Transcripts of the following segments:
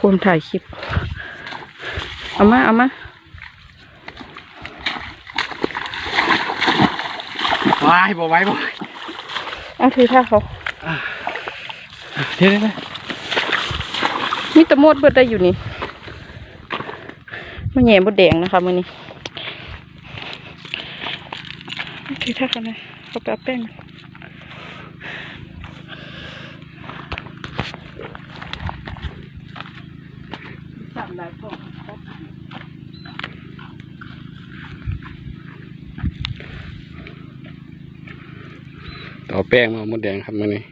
คนถ่ายคลิป เอามา เอามาวายบ่ไว้บ่ไหวเอาถือท่าเขาเดี๋ยวเดี๋ยวเดี๋ยวมีตะโมดเบิดได้อยู่นี่มันแหย่บดแดงนะคะมือนี้ถือท่าเขานะเขาไปเอาแป้ง มาต่อแป้งมาหมดแดงครับมื้อนี้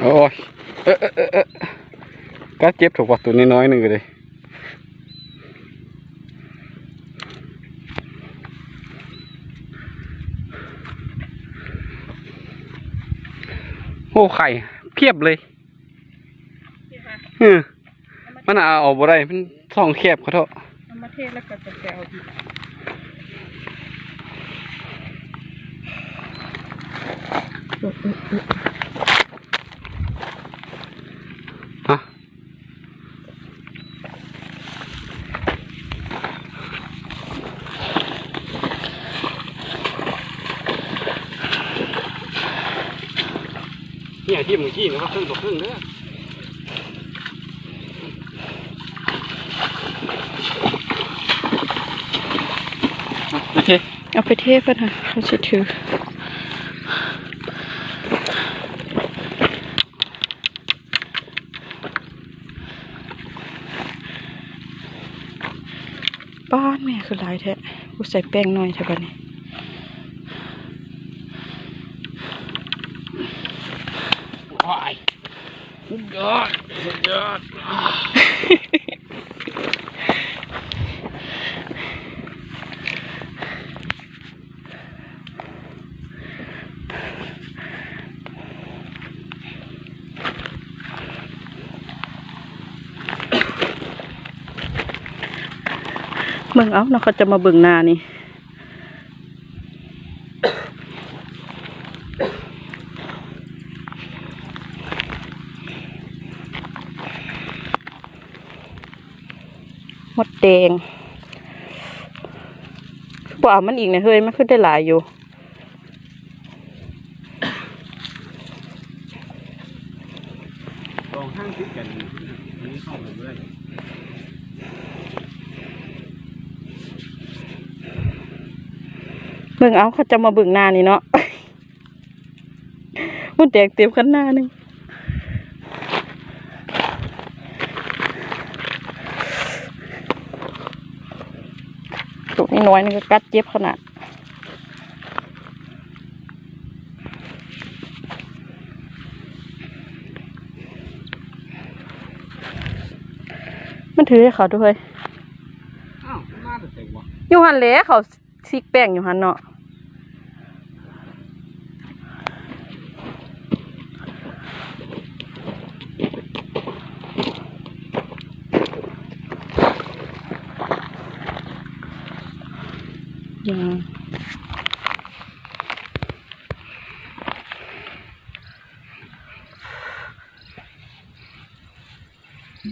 โอ้ยเออเออเออเออก็เจ็บถูกกว่าตัวน้อยๆหนึ่งเลยโอ้ไข่เพียบเลยเออมันเอาออกบ่ได้มันท้องแคบเขาเถอะเอามาเทศแล้วก็จะแกวดีฮ ที่มึงขี้นะครับครึ่งต่อครึ่งเด้อโอเคเอาไปเทศเพื่อนะเขาจะถือบ้านแม่คือหลายแท้กูใส่แป้งหน่อยเถอะบ้านี้ ว้าย สุดยอดสุดยอดเบิ่งเอาเนาะเขาจะมาเบิ่งนานี่ มดแดงบ่เอามันอีกนะเฮ้ยมันขึ้นได้หลายอยู่ลองห้างติดกันนี่เข้าผมเลยเบิ่งเอาเขาจะมาเบิ่งหน้านี่เนาะ มันแดงเต็มขันหน้าหนึงลูกน้ อยๆนี่ก็กัดเจ็บขนาดมันถือให้เขาด้วยอ้าวมาแต่เต็มวะอยู่หันแหละเขาซิกแป้งอยู่หันเนาะ ยัง อ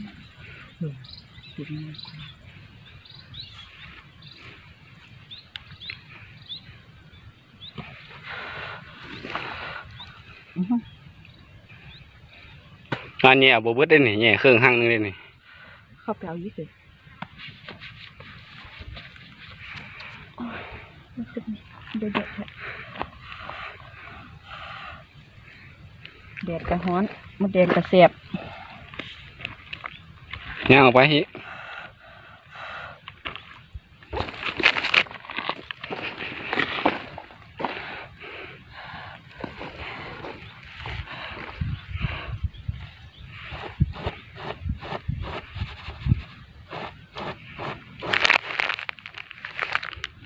ันนี้เอาบเบิดได้นี่แง่เครื่องห้างนึงได้นี่เข้าไปเอายี่สิบเป็นเด็ดๆแหละแดกระฮ้อนมันแดดกระเสียบ ย่างออกไปฮิ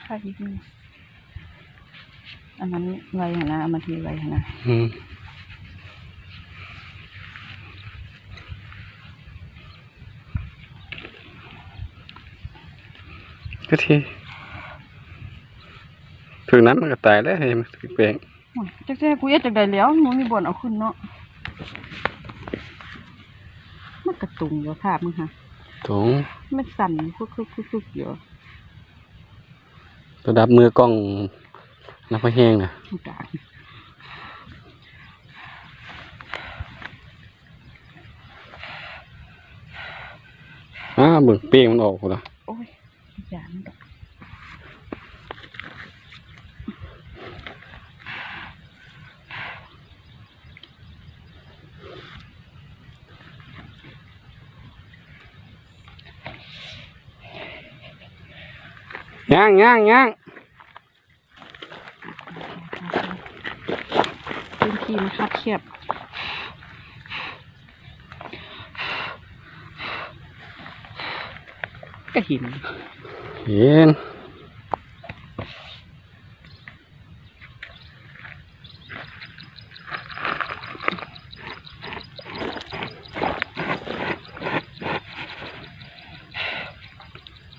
ค่าที่นี่อันนั้นไรหนนะเอามาทีไรหนนะอืม ก็ทีถึงนั้นมันก็ตายแล้วเฮ้ยมันถึงแปลงโอ้ยจักแจ้กูเอ็ดจักได้แล้วมันมีบ่อนเอาขึ้นเนาะมันกระตุงอยู่ภาพมึงฮะถงมันสั่นคุกคุกคุกคุกอยู่ระดับมือกล้องนับแห้งนะตรงกลางอ้าเบิ่งเป้งมันออกหมดละโอยยานดอกย่างย่างย่างพื้นที่มันคับแคบก็หิน เห็น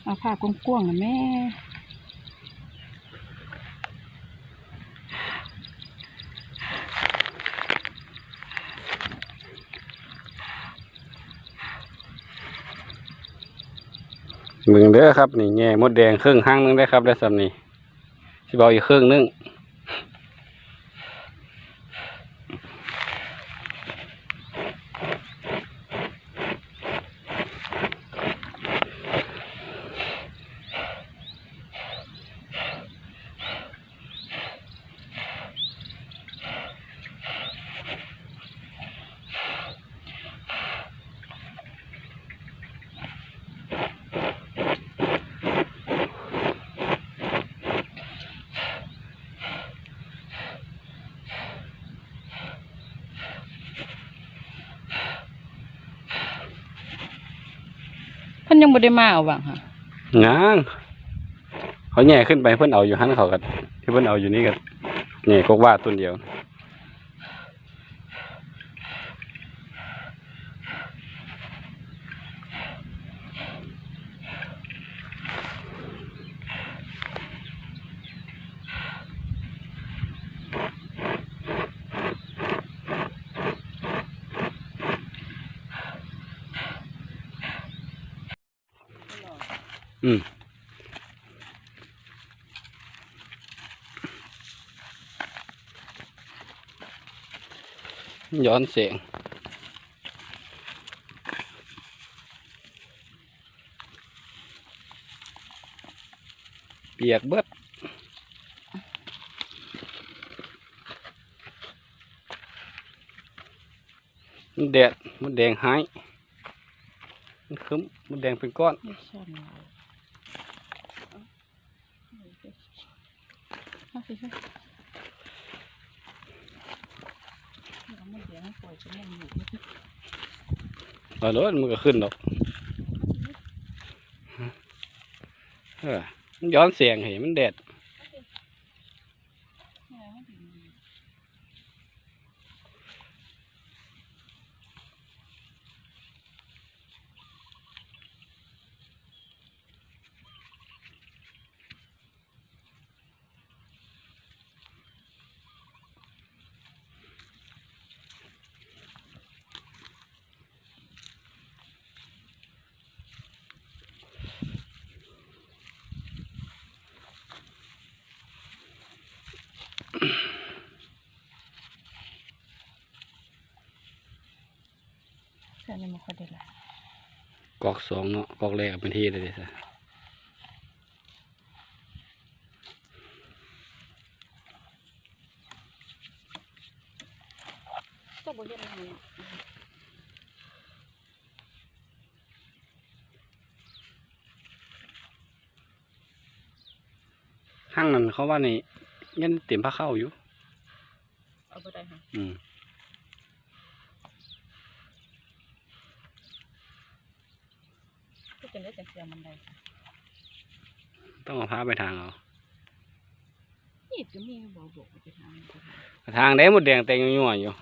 เอาผ้ากว้างๆนะแม่ เบิ่งเด้อครับ นี่แง่มดแดงครึ่งห้างนึงได้ครับได้สำนี่สิบอกอีกครึ่งนึง ยังบ่ได้มาเอาว่างค่ะง้างเขาแง่ขึ้นไปเพื่อนเอาอยู่หันเขากันที่เพื่อนเอาอยู่นี่กันแง่กกว่าต้นเดียว อืมย้อนเสียงเปียกเายมันคึ้มมันแดงเป็นก้อนไม่ใช่มาเอาสิค่ะเอามาเดี๋ยวให้ปล่อยจะแม่นอยู่เอาเลยมันก็ขึ้นดอกเออมันย้อนเสียงเห็นมันแดด แค่นี้มันค่อยได้ละกอกสองเนาะกอกแรกเป็นที่เลยดิซะก็บ่เฮ็ดอะไรเนี่ยห้างนั้นเขาว่านี่ยันเต็มผ้าเข้าวอยู่เอาไปได้ค่ะอืม จังได้จังเสียมันได้ต้องเอาพาไปทางเอาจะมีบอกบอกไปทางทางได้หมดแดงเต็งยั่วอยู่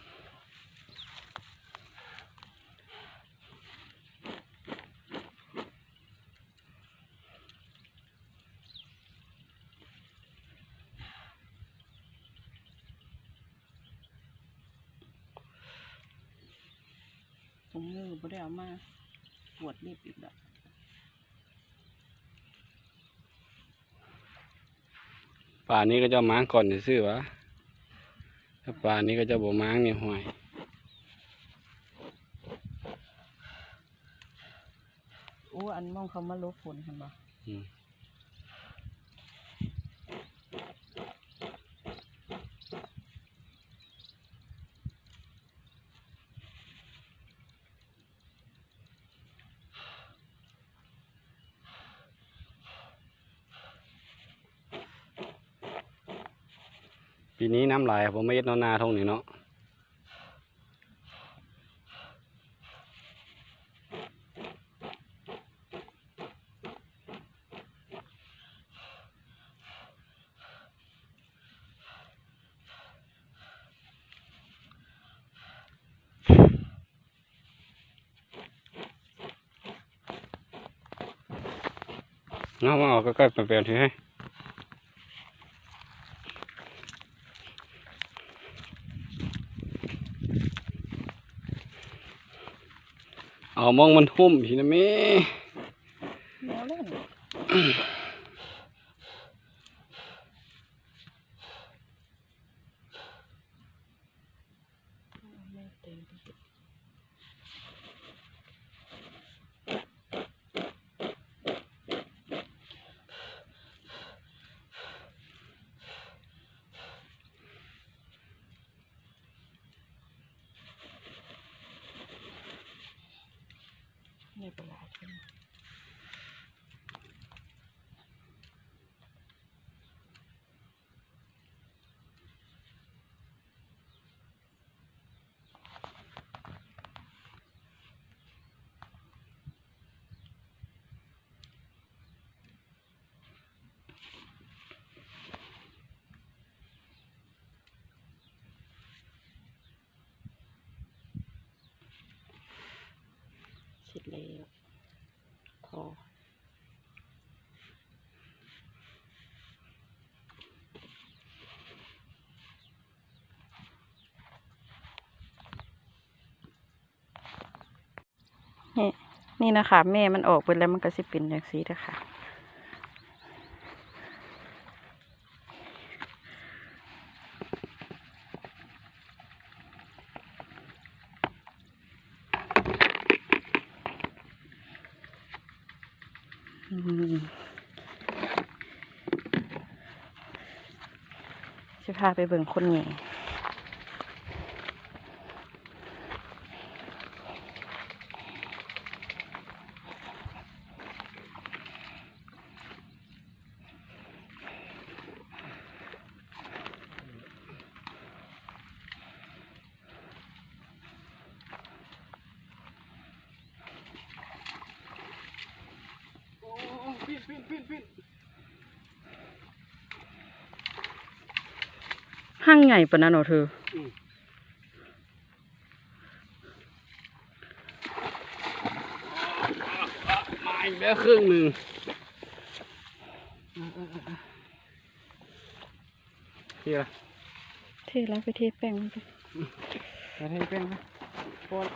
ถุงมือบ่ได้เอามาปวดนี่ปิดแบบ ป่านี้ก็จะม้างก่อนจะซื้อวะถ้าป่านี้ก็จะบ่ม้างนี่ห่วยโอ้อันมองเขามาลบฝนเห็นบ่อื นี้น้ำไหลผมไม่เย็ดนอนนาทงนี่เนาะเอามาเอาใกล้ๆเปลี่ยนทีให้ เอามองมันหุ่มพี่นะแม่แนวเล่นไม่เต็มที่ ไม่เป็นไรใช่ไหม เสร็จ แล้วพอนี่นี่นะคะ แม่มันออกไปแล้วมันก็สิเป็นอย่างสีนะคะอืม จะพาไปเบิ่งคนใหญ่ปิดปิดปิดปิด ห้างใหญ่ปะนั้นเหรอเธอมาอีกแล้วครึ่งหนึ่งที่ละเทแล้วไปเทแป้งมันไปจะให้แป้งไหมพอละ